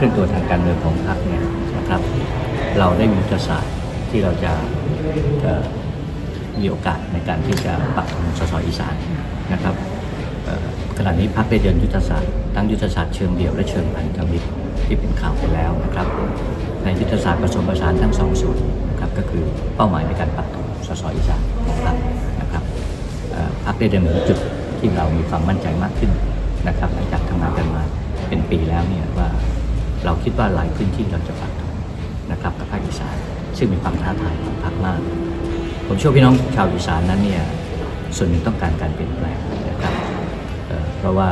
ว่าการเคลื่อนตัวทางการเมืองของพรรคเนี่ยนะครับเราได้มียุทธศาสตร์ที่เราจะมีโอกาสในการที่จะปักธงสสอีสานนะครับขณะนี้พรรคได้เดินยุทธศาสตร์ทั้งยุทธศาสตร์เชิงเดี่ยวและเชิงพันธมิตรที่เป็นข่าวไปแล้วนะครับ ในยุทธศาสตร์ผสมผสานทั้งสองส่วนนะครับก็คือเป้าหมายในการปักธงสสอีสานของพรรคนะครับพรรคได้เดินถึงจุดที่เรามีความมั่นใจมากขึ้นนะครับหลังจากทำงานกันมาเป็นปีแล้วเนี่ยว่า เราคิดว่าหลายพื้นที่เราจะปักธงนะครับกับภาคอีสานซึ่งมีความท้าทายของพรรคมาก ผมเชื่อพี่น้องชาวอีสานนั้นเนี่ยส่วนหนึ่งต้องการการเปลี่ยนแปลงนะครับเเพราะว่า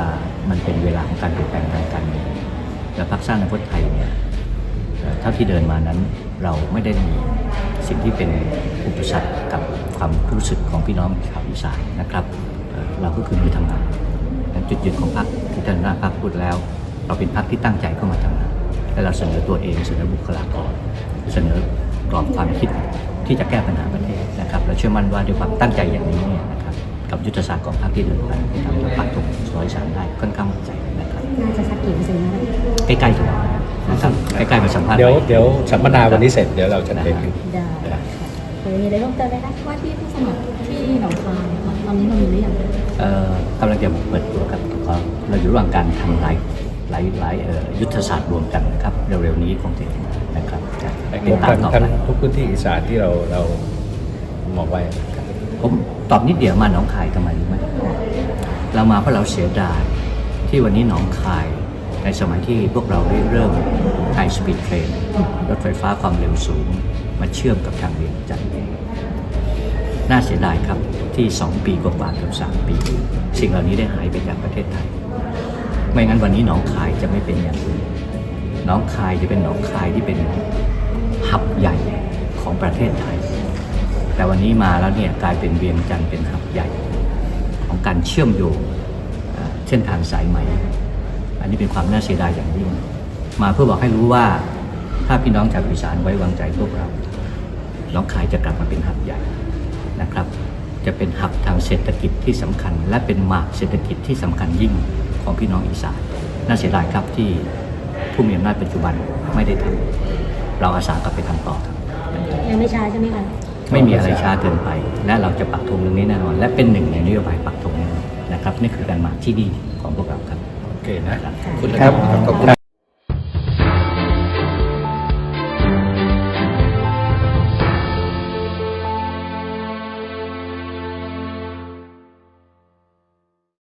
มันเป็นเวลาของการเปลี่ยนแปลงทางการเมืองและพรรคสร้างอนาคตไทยเนี่ยเท่าที่เดินมานั้นเราไม่ได้มีสิ่งที่เป็นอุปสรรคกับความรู้สึกของพี่น้องชาวอีสานนะครับเเราก็คือมือทำงานจุดยืนของพรรคที่ท่านหน้าพรรคพูดแล้ว เราเป็นพรรคที่ตั้งใจเข้ามาทำงาน และเราเสนอตัวเองเสนอบุคลากร เสนอกรอบความคิดที่จะแก้ปัญหาประเทศนะครับและเชื่อมั่นว่าด้วยความตั้งใจอย่างนี้เนี่ยนะครับกับยุทธศาสตร์ของพรรคที่เดินไปที่ทำให้เราปักธงสอยสามได้ค่อนข้างมั่นใจนะครับน่าจะสักกี่เปอร์เซ็นต์นะคะใกล้ๆถึงนะครับใกล้ๆมาสัมภาษณ์เดี๋ยวไว้เดี๋ยวสัมมนาวันนี้เสร็จเดี๋ยวเราจะเห็นได้ค่ะเคยมีอะไรเพิ่มเติมไหมคะว่าที่ผู้สมัครที่หนองคายค่ะตอนนี้เรามีหรือยังเอ่อกำลังจะเปิดตัวครับเราอยู่ระหว่างการทำหลาย หลายหลายเอ่อยุทธศาสตร์รวมกันนะครับเร็วๆนี้คงจะเห็นนะครับติดตามต่อทั้งไปทุกพื้นที่อีสานที่เราเรามองไว้ครับผมตอบนิดเดียวมาหนองคายทำไมรู้ไหมเรามาเพราะเราเสียดายที่วันนี้หนองคายในสมัยที่พวกเราได้เริ่ม High Speed Train รถไฟฟ้าความเร็วสูง มาเชื่อมกับทางเวียงจันทร์น่าเสียดายครับที่ 2 ปีกว่าๆเกือบ3ปี สิ่งเหล่านี้ได้หายไปจากประเทศไทย ไม่งั้นวันนี้หนองคายจะไม่เป็นอย่างนี้หนองคายจะเป็นหนองคายที่เป็นหับใหญ่ของประเทศไทย แต่วันนี้มาแล้วเนี่ยกลายเป็นเวียงจันทร์เป็นหับใหญ่ ของการเชื่อมโยงเอ่อเส้นทางสายไหม อันนี้เป็นความน่าเสียดายอย่างยิ่ง มาเพื่อบอกให้รู้ว่าถ้าพี่น้องชาวอีสานไว้วางใจพวกเราหน้องคายจะกลับมาเป็นหับใหญ่นะครับ จะเป็นหับทางเศรษฐกิจที่สำคัญ และเป็นหมากเศรษฐกิจที่สำคัญยิ่ง ของพี่น้องอีสานน่าเสียดายครับที่ผู้มีอำนาจปัจจุบันไม่ได้ทำเราอาสากลับไปทำต่อครับยังไม่ช้าใช่ไหมคะไม่มีอะไรช้าเกินไป และเราจะปักธงเรื่องนี้แน่นอน และเป็นหนึ่งในนโยบายปักธงแน่นอนนะครับนี่คือการมาที่ดีของพวกเราครับโอเคนะครับขอบคุณนะครับขอบคุณ